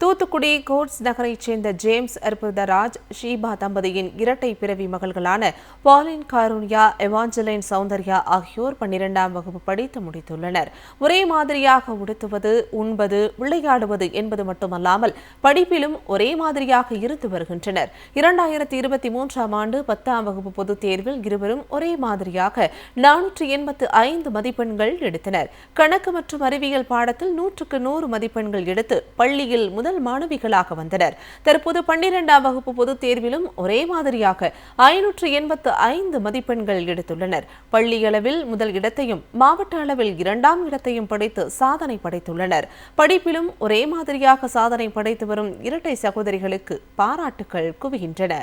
Thoothukudi quotes நகரைச் சேர்ந்த James Arputharaj Sheeba தம்பதியின் இரட்டை பிறவி மகள்களான பாலின் காரூன்யா எவாஞ்சலைன் சௌந்தர்யா ஆகியோர் பன்னிரெண்டாம் வகுப்பு படித்து முடித்துள்ளனர். ஒரே மாதிரியாக உடுத்துவது உண்பது விளையாடுவது என்பது மட்டுமல்லாமல் படிப்பிலும் ஒரே மாதிரியாக இருந்து வருகின்றனர். இரண்டாயிரத்தி இருபத்தி மூன்றாம் ஆண்டு பத்தாம் வகுப்பு பொதுத் தேர்வில் இருவரும் ஒரே மாதிரியாக நானூற்றி எண்பத்து ஐந்து மதிப்பெண்கள் எடுத்தனர். கணக்கு மற்றும் அறிவியல் பாடத்தில் நூற்றுக்கு நூறு மதிப்பெண்கள் எடுத்து பள்ளியில் முதல் முதல் மாணவிகளாக வந்தனர். தற்போது பன்னிரெண்டாம் வகுப்பு பொதுத் தேர்விலும் ஒரே மாதிரியாக ஐநூற்று எண்பத்து ஐந்து மதிப்பெண்கள் எடுத்துள்ளனர். பள்ளி அளவில் முதல் இடத்தையும் மாவட்ட அளவில் இரண்டாம் இடத்தையும் படைத்து சாதனை படைத்துள்ளனர். படிப்பிலும் ஒரே மாதிரியாக சாதனை படைத்து வரும் இரட்டை சகோதரிகளுக்கு பாராட்டுகள் குவிகின்றன.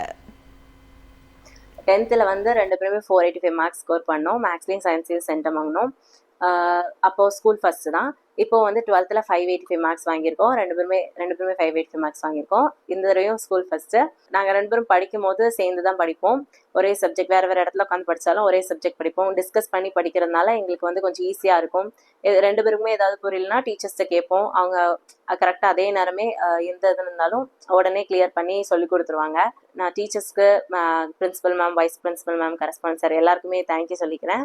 டென்த்தில் வந்து ரெண்டு பேருமே four eighty five marks score பண்ணோம் மேக்ஸ்லேயும் சயின்ஸ்லேயும் சென்டம் வாங்கினோம். அப்போது ஸ்கூல் ஃபஸ்ட்டு தான். இப்போ வந்து டுவெல்த்தில் ஃபைவ் எயிட்டி ஃபைவ் மார்க்ஸ் வாங்கியிருக்கோம். ரெண்டு பேருமே ரெண்டு பேருமே ஃபைவ் எயிட்டி ஃபைவ் மார்க்ஸ் வாங்கியிருக்கோம். இந்த தடவையும் ஸ்கூல் ஃபஸ்ட்டு நாங்கள் ரெண்டு பேரும் படிக்கும் போது சேர்ந்து தான் படிப்போம். ஒரே சப்ஜெக்ட் வேறு வேறு இடத்துல உட்காந்து படித்தாலும் ஒரே சப்ஜெக்ட் படிப்போம். டிஸ்கஸ் பண்ணி படிக்கிறதுனால எங்களுக்கு வந்து கொஞ்சம் ஈஸியாக இருக்கும். ரெண்டு பேருக்குமே ஏதாவது புரியலனா டீச்சர்ஸ்ட்டை கேட்போம். அவங்க கரெக்டாக அதே நேரமே எந்த இது இருந்தாலும் உடனே கிளியர் பண்ணி சொல்லி கொடுத்துருவாங்க. நான் டீச்சர்ஸ்க்கு principal ma'am vice principal ma'am correspondent sir எல்லாருக்குமே தேங்க்யூ சொல்லிக்கிறேன்.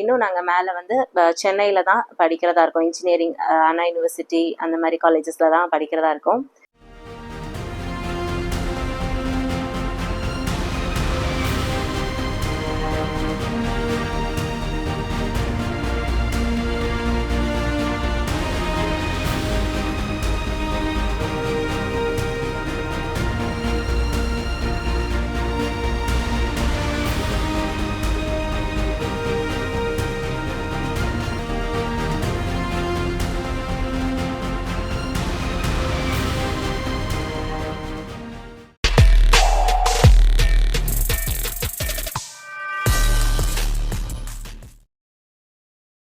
இன்னும் நாங்கள் மேலே வந்து சென்னையில் தான் படிக்கிறதா இருக்கோம். இன்ஜினியரிங் அண்ணா யூனிவர்சிட்டி அந்த மாதிரி காலேஜஸில் தான் படிக்கிறதா இருக்கோம்.